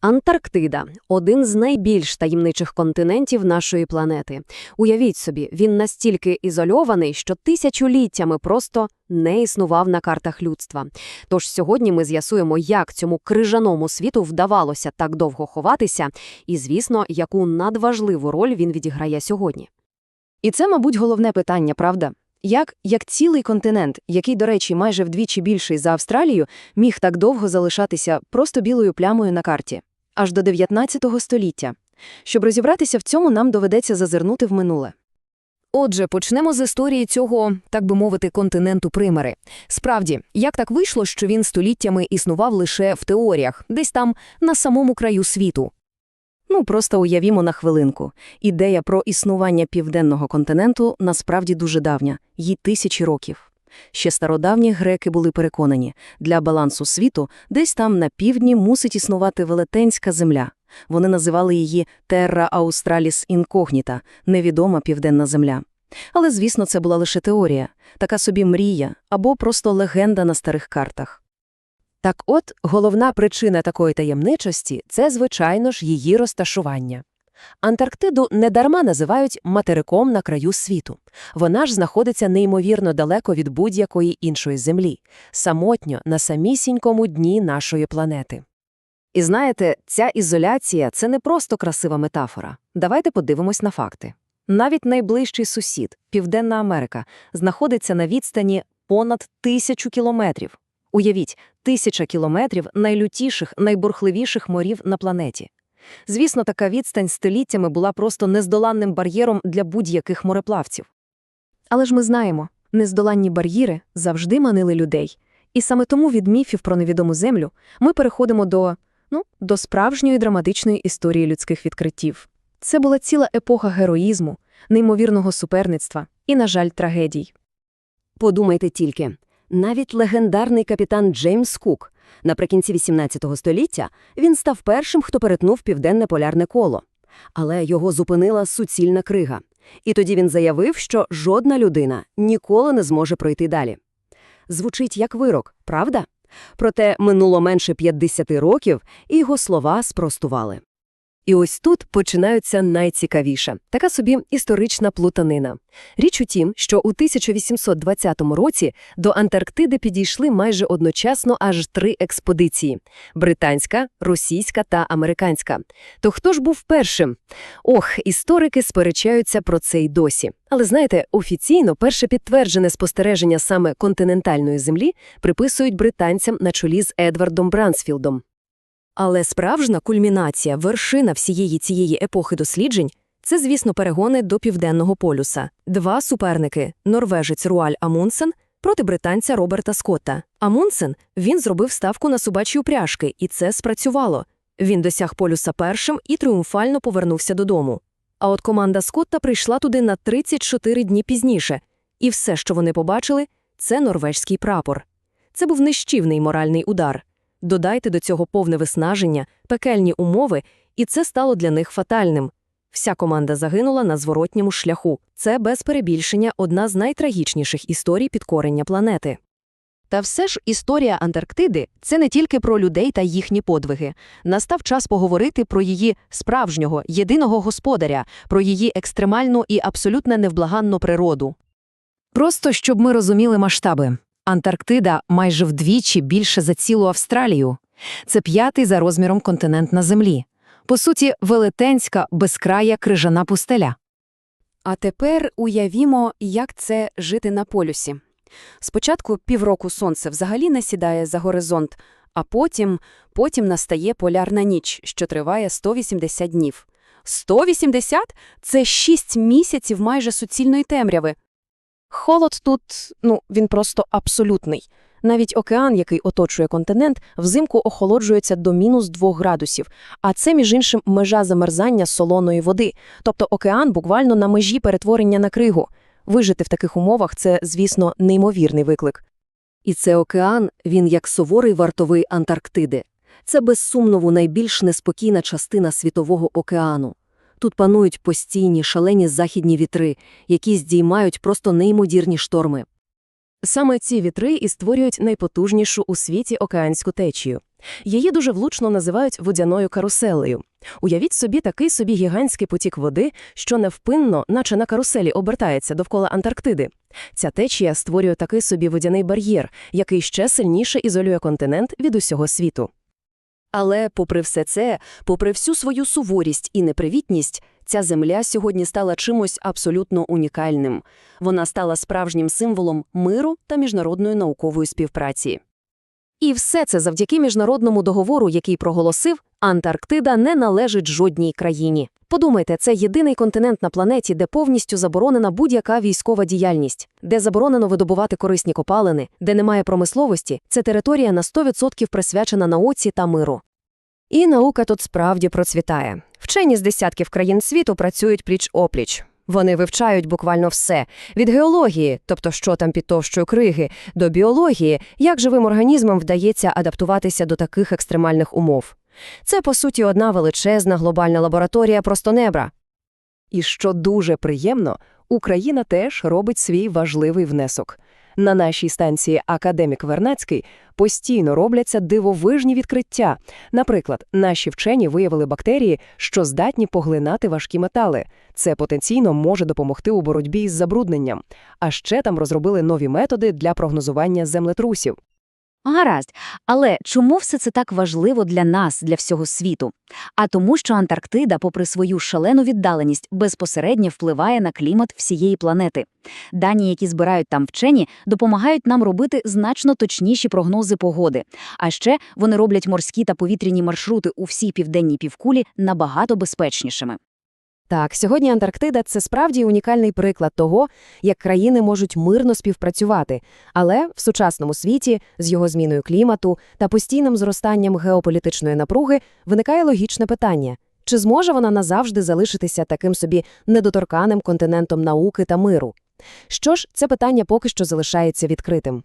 Антарктида один з найбільш таємничих континентів нашої планети. Уявіть собі, він настільки ізольований, що тисячоліттями просто не існував на картах людства. Тож сьогодні ми з'ясуємо, як цьому крижаному світу вдавалося так довго ховатися, і, звісно, яку надважливу роль він відіграє сьогодні. І це, мабуть, головне питання, правда? Як, як цілий континент, який, до речі, майже вдвічі більший за Австралію, міг так довго залишатися просто білою плямою на карті? Аж до 19 століття. Щоб розібратися в цьому, нам доведеться зазирнути в минуле. Отже, почнемо з історії цього, так би мовити, континенту примари. Справді, як так вийшло, що він століттями існував лише в теоріях, десь там на самому краю світу? Ну, просто уявімо на хвилинку. Ідея про існування південного континенту насправді дуже давня, їй тисячі років. Ще стародавні греки були переконані, для балансу світу десь там на півдні мусить існувати велетенська земля. Вони називали її Terra Australis Incognita – невідома південна земля. Але, звісно, це була лише теорія, така собі мрія або просто легенда на старих картах. Так от, головна причина такої таємничості – це, звичайно ж, її розташування. Антарктиду недарма називають материком на краю світу. Вона ж знаходиться неймовірно далеко від будь-якої іншої землі, самотньо на самісінькому дні нашої планети. І знаєте, ця ізоляція – це не просто красива метафора. Давайте подивимось на факти. Навіть найближчий сусід, Південна Америка, знаходиться на відстані понад тисячу кілометрів. Уявіть, тисяча кілометрів найлютіших, найбурхливіших морів на планеті. Звісно, така відстань століттями була просто нездоланним бар'єром для будь-яких мореплавців. Але ж ми знаємо, нездоланні бар'єри завжди манили людей. І саме тому від міфів про невідому землю ми переходимо до, ну, до справжньої драматичної історії людських відкриттів. Це була ціла епоха героїзму, неймовірного суперництва і, на жаль, трагедій. Подумайте тільки, навіть легендарний капітан Джеймс Кук наприкінці XVIII століття він став першим, хто перетнув південне полярне коло. Але його зупинила суцільна крига. І тоді він заявив, що жодна людина ніколи не зможе пройти далі. Звучить як вирок, правда? Проте минуло менше 50 років, і його слова спростували. І ось тут починаються найцікавіше – така собі історична плутанина. Річ у тім, що у 1820 році до Антарктиди підійшли майже одночасно аж три експедиції – британська, російська та американська. То хто ж був першим? Ох, історики сперечаються про це й досі. Але знаєте, офіційно перше підтверджене спостереження саме континентальної землі приписують британцям на чолі з Едвардом Брансфілдом. Але справжня кульмінація, вершина всієї цієї епохи досліджень – це, звісно, перегони до Південного полюса. Два суперники – норвежець Руаль Амундсен проти британця Роберта Скотта. Амундсен – він зробив ставку на собачі упряжки, і це спрацювало. Він досяг полюса першим і тріумфально повернувся додому. А от команда Скотта прийшла туди на 34 дні пізніше, і все, що вони побачили – це норвежський прапор. Це був нищівний моральний удар. Додайте до цього повне виснаження, пекельні умови, і це стало для них фатальним. Вся команда загинула на зворотньому шляху. Це, без перебільшення, одна з найтрагічніших історій підкорення планети. Та все ж історія Антарктиди – це не тільки про людей та їхні подвиги. Настав час поговорити про її справжнього, єдиного господаря, про її екстремальну і абсолютно невблаганну природу. Просто щоб ми розуміли масштаби. Антарктида майже вдвічі більше за цілу Австралію. Це п'ятий за розміром континент на Землі. По суті, велетенська, безкрая крижана пустеля. А тепер уявімо, як це жити на полюсі. Спочатку півроку сонце взагалі не сідає за горизонт, а потім, потім настає полярна ніч, що триває 180 днів. 180? Це 6 місяців майже суцільної темряви. Холод тут, ну, він просто абсолютний. Навіть океан, який оточує континент, взимку охолоджується до мінус 2 градусів, а це, між іншим, межа замерзання солоної води. Тобто океан буквально на межі перетворення на кригу. Вижити в таких умовах – це, звісно, неймовірний виклик. І це океан, він як суворий вартовий Антарктиди. Це, без сумніву, найбільш неспокійна частина Світового океану. Тут панують постійні, шалені західні вітри, які здіймають просто неймовірні шторми. Саме ці вітри і створюють найпотужнішу у світі океанську течію. Її дуже влучно називають водяною каруселею. Уявіть собі такий собі гігантський потік води, що невпинно, наче на каруселі, обертається довкола Антарктиди. Ця течія створює такий собі водяний бар'єр, який ще сильніше ізолює континент від усього світу. Але попри все це, попри всю свою суворість і непривітність, ця земля сьогодні стала чимось абсолютно унікальним. Вона стала справжнім символом миру та міжнародної наукової співпраці. І все це завдяки міжнародному договору, який проголосив, Антарктида не належить жодній країні. Подумайте, це єдиний континент на планеті, де повністю заборонена будь-яка військова діяльність, де заборонено видобувати корисні копалини, де немає промисловості, це територія на 100% присвячена науці та миру. І наука тут справді процвітає. Вчені з десятків країн світу працюють пліч-опліч. Вони вивчають буквально все – від геології, тобто що там під товщою криги, до біології, як живим організмам вдається адаптуватися до таких екстремальних умов. Це, по суті, одна величезна глобальна лабораторія простонебра. І що дуже приємно, Україна теж робить свій важливий внесок. На нашій станції «Академік Вернацький» постійно робляться дивовижні відкриття. Наприклад, наші вчені виявили бактерії, що здатні поглинати важкі метали. Це потенційно може допомогти у боротьбі із забрудненням. А ще там розробили нові методи для прогнозування землетрусів. Гаразд. Але чому все це так важливо для нас, для всього світу? А тому, що Антарктида, попри свою шалену віддаленість, безпосередньо впливає на клімат всієї планети. Дані, які збирають там вчені, допомагають нам робити значно точніші прогнози погоди. А ще вони роблять морські та повітряні маршрути у всій південній півкулі набагато безпечнішими. Так, сьогодні Антарктида – це справді унікальний приклад того, як країни можуть мирно співпрацювати. Але в сучасному світі, з його зміною клімату та постійним зростанням геополітичної напруги, виникає логічне питання – чи зможе вона назавжди залишитися таким собі недоторканим континентом науки та миру? Що ж, це питання поки що залишається відкритим.